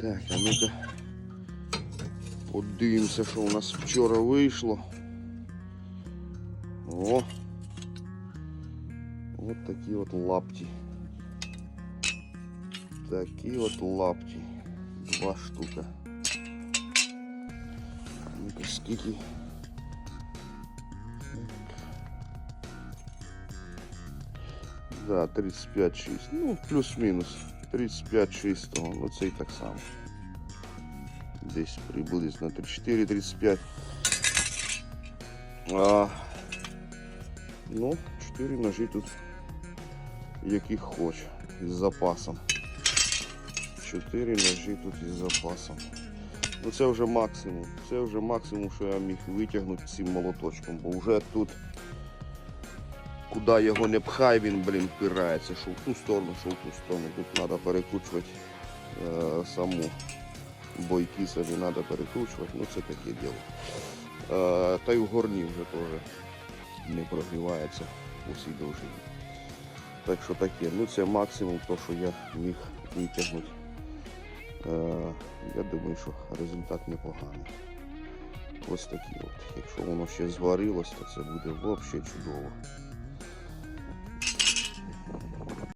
Так, а ну-ка. Подивимося, що у нас вчора вийшло. О! От такі от лапті. Такі от лапті. Два штука. Ну-ка, скільки? Да, 35-6. Ну, плюс-мінус. 35-6 того. Ну це і так само. Десь приблизно 34-35. А, ну, 4 ножі тут яких хоч із запасом. 4 ножі тут із запасом. Ну це вже максимум. Це вже максимум, що я міг витягнути цим молоточком, бо вже тут куди його не пхай, він, блін, впирається, що в ту сторону, що в ту сторону. Тут треба перекручувати е, саму бойки собі треба перекручувати, ну це таке діло. Е, та й в горні вже теж не прогрівається у всій довжині. Так що таке, ну це максимум то, що я міг витягнути. Е, я думаю, що результат непоганий. Ось такий от. Якщо воно ще зварилось, то це буде взагалі чудово.